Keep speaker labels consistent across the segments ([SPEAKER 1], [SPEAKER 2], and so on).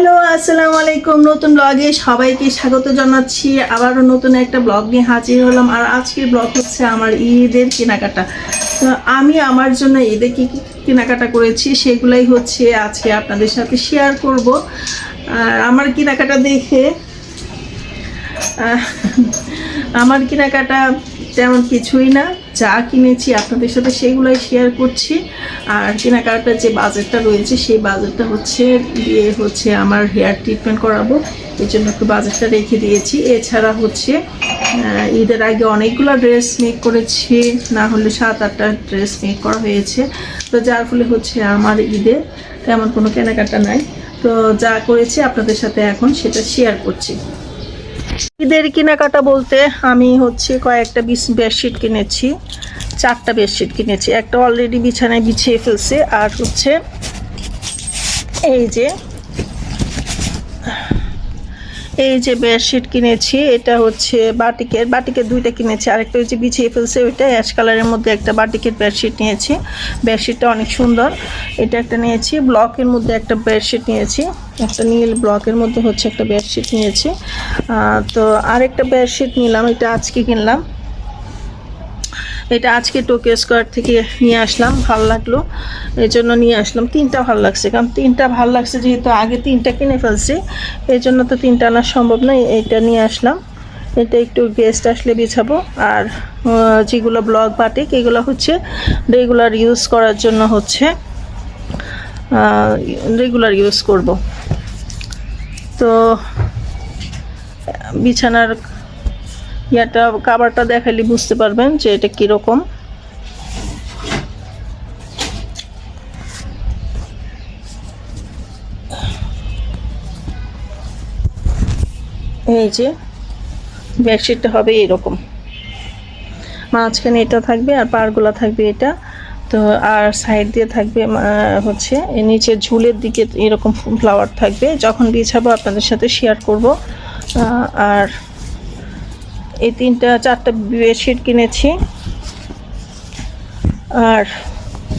[SPEAKER 1] Hello, আসসালামু আলাইকুম। নতুন ব্লগে সবাইকে স্বাগত জানাচ্ছি। আবারও নতুন একটা ব্লগ নিয়ে হাজির হলাম। আর আজকের ব্লগ হচ্ছে আমার ঈদের কেনাকাটা। তো আমি আমার জন্য ঈদে কী কী কেনাকাটা করেছি সেগুলাই হচ্ছে আজকে আপনাদের সাথে শেয়ার করব। আর আমার কেনাকাটা দেখে আমার কেনাকাটা তেমন কিছুই না। যা কিনেছি আপনাদের সাথে সেগুলোই শেয়ার করছি। আর কেনাকাটার যে বাজেটটা রয়েছে, সেই বাজেটটা হচ্ছে দিয়ে হচ্ছে আমার হেয়ার ট্রিটমেন্ট করাবো। এই জন্য একটু বাজেটটা রেখে দিয়েছি। এছাড়া হচ্ছে ঈদের আগে অনেকগুলো ড্রেস মেক করেছি। না হলে সাত আটটা ড্রেস মেক করা হয়েছে। তো যার ফলে হচ্ছে আমার ঈদে তেমন কোনো কেনাকাটা নাই। তো যা করেছি আপনাদের সাথে এখন সেটা শেয়ার করছি। ঈদের কেনাকাটা বলতে আমি হচ্ছে কয়েকটা বেডশিট কিনেছি, চারটা বেডশিট কিনেছি। একটা অলরেডি বিছানায় বিছিয়ে ফেলছে, আর হচ্ছে এই যে এই যে বেডশিট কিনেছি, এটা হচ্ছে বাটিকের বাটিকের দুইটা কিনেছি। আরেকটা হচ্ছে বিছিয়ে ফেলছে ওইটা অ্যাশ কালারের মধ্যে একটা বাটিকের বেডশিট নিয়েছি। বেডশিটটা অনেক সুন্দর। এটা একটা নিয়েছি ব্লকের মধ্যে একটা বেডশিট নিয়েছি। একটা নীল ব্লকের মধ্যে হচ্ছে একটা বেডশিট নিয়েছি। তো আরেকটা বেডশিট নিলাম, এটা আজকে কিনলাম। এটা আজকে টোকিও স্কোয়ার থেকে নিয়ে আসলাম, ভালো লাগল। এই জন্য নিয়ে আসলাম। তিনটা ভালো লাগছে, কারণ তিনটা ভালো লাগছে যেহেতু আগে তিনটা কিনে ফেলছি এই জন্য তো তিনটা আনা সম্ভব নয় এইটা নিয়ে আসলাম। এটা একটু গেস্ট আসলে বিছাবো, আর যেগুলো ব্লক বাটিক, এগুলো হচ্ছে রেগুলার ইউজ করার জন্য হচ্ছে রেগুলার ইউজ করব। তো, বিছানার ইয়াটা কাবারটা দেখালে বুঝতে পারবেন যে এটা কীরকম। এই যে বেডশিটটা হবে এরকম। মাঝখানে এটা থাকবে আর পারগুলা থাকবে এটা। তো আর সাইড দিয়ে থাকবে হচ্ছে নিচে ঝুলের দিকে এরকম ফ্লাওয়ার থাকবে। যখন বিছাবো আপনাদের সাথে শেয়ার করব। আর এই তিনটা, চারটা বেডশিট কিনেছি। আর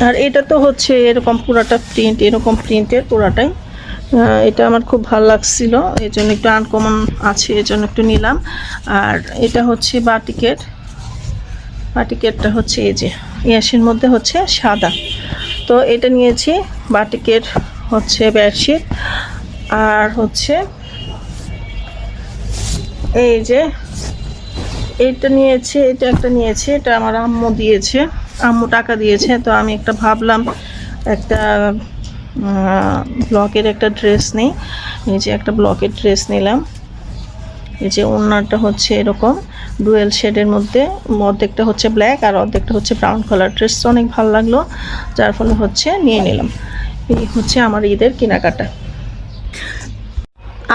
[SPEAKER 1] আর এটা তো হচ্ছে এরকম পুরাটা প্রিন্ট এরকম প্রিন্টের পুরাটাই। এটা আমার খুব ভালো লাগছিল এই জন্য একটু আনকমন আছে এই জন্য একটু নিলাম। আর এটা হচ্ছে বাটিকেট। বাটিকেটটা হচ্ছে এই যে ইয়াসের মধ্যে হচ্ছে সাদা। তো এটা নিয়েছি বাটিকের হচ্ছে বেডশিট আর হচ্ছে এই যে এইটা নিয়েছে, এটা একটা নিয়েছে, এটা আমার আম্মু দিয়েছে, আম্মু টাকা দিয়েছে। তো আমি একটা ভাবলাম, একটা ব্লকের একটা ড্রেস নেই যে একটা ব্লকের ড্রেস নিলাম। এই যে ওড়নাটা হচ্ছে এরকম, ডুয়েল শেডের মধ্যে, অর্ধেকটা হচ্ছে ব্ল্যাক আর অর্ধেকটা হচ্ছে ব্রাউন কালার। ড্রেসটা অনেক ভালো লাগল, যার ফলে হচ্ছে নিয়ে নিলাম। এই হচ্ছে আমার ঈদের কেনাকাটা।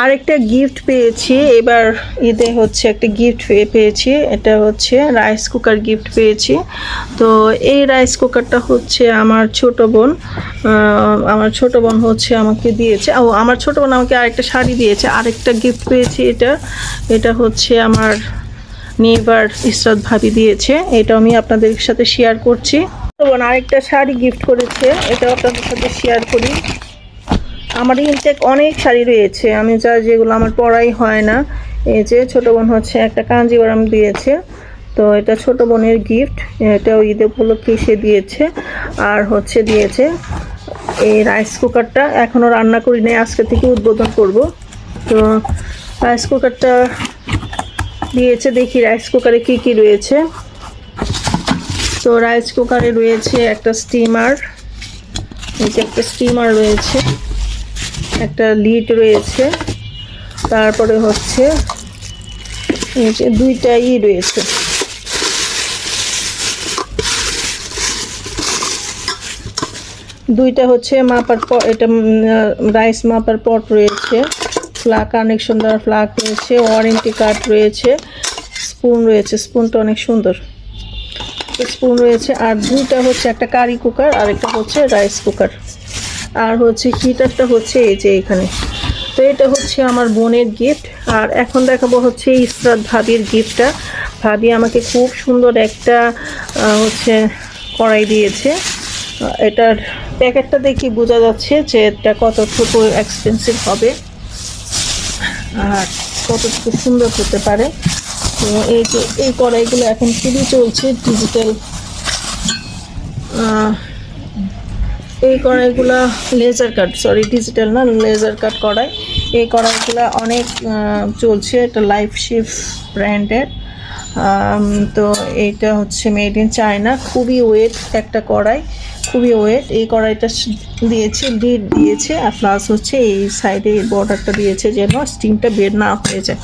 [SPEAKER 1] আরেকটা গিফট পেয়েছি। এবার ঈদে হচ্ছে একটা গিফট পেয়েছি। এটা হচ্ছে রাইস কুকার গিফট পেয়েছি। তো এই রাইস কুকারটা হচ্ছে আমার ছোট বোন আমার ছোট বোন হচ্ছে আমাকে দিয়েছে। ও, আমার ছোট বোন আমাকে আরেকটা শাড়ি দিয়েছে। আরেকটা গিফট পেয়েছি এটা। এটা হচ্ছে আমার নেবার ইসরাত ভাবি দিয়েছে। এটা আমি আপনাদের সাথে শেয়ার করছি। ছোট বোন আরেকটা শাড়ি গিফট করেছে। এটাও আপনাদের সাথে শেয়ার করি। আমার ইনটেক অনেক শাড়ি রয়েছে। আমি যা যেগুলো আমার পরাই হয় না। এই যে ছোট বোন হচ্ছে একটা কাঞ্জিবরম দিয়েছে। তো এটা ছোট বোনের গিফট এটাও ঈদ উপলক্ষে সে দিয়েছে। আর হচ্ছে দিয়েছে এই রাইস কুকারটা এখনও রান্না করি নাই, আজকে থেকে উদ্বোধন করব। তো রাইস কুকারটা দিয়েছে, দেখি রাইস কুকারে কি কি রয়েছে। তো রাইস কুকারে রয়েছে একটা স্টিমার এই যে একটা স্টিমার রয়েছে। একটা লিড রয়েছে। তারপরে হচ্ছে এই যে দুইটা ই রয়েছে। দুইটা হচ্ছে মাপার পট, এটা রাইস মাপার পট রয়েছে। ফ্লাগ কানেকশন দেওয়ার ফ্লাগ রয়েছে, ওয়ারেন্টি কার্ড রয়েছে, স্পুন রয়েছে। স্পুনটা অনেক সুন্দর। স্পুন রয়েছে, আর দুইটা হচ্ছে একটা কারি কুকার আর একটা হচ্ছে রাইস কুকার। আর হচ্ছে হিটারটা হচ্ছে এই যে এখানে। তো এটা হচ্ছে আমার বোনের গিফট আর এখন দেখাবো হচ্ছে ইসরাত ভাবির গিফটটা ভাবি আমাকে খুব সুন্দর একটা হচ্ছে কড়াই দিয়েছে। এটার প্যাকেটটা দেখে বোঝা যাচ্ছে যে এটা কতটুকু এক্সপেন্সিভ হবে আর কতটুকু সুন্দর হতে পারে। তো এই যে, এই কড়াইগুলো এখন খুবই চলছে ডিজিটাল এই কড়াইগুলা লেজার কাট সরি ডিজিটাল না লেজার কাট কড়াই। এই কড়াইগুলা অনেক চলছে, এটা লাইফ শিফ ব্র্যান্ডের তো এটা হচ্ছে মেড ইন চায়না খুবই ওয়েট একটা কড়াই, খুবই ওয়েট এই কড়াইটা দিয়েছে লিড দিয়েছে, আর প্লাস হচ্ছে এই সাইডে বর্ডারটা দিয়েছে যেন স্টিমটা বের না হয়ে যায়।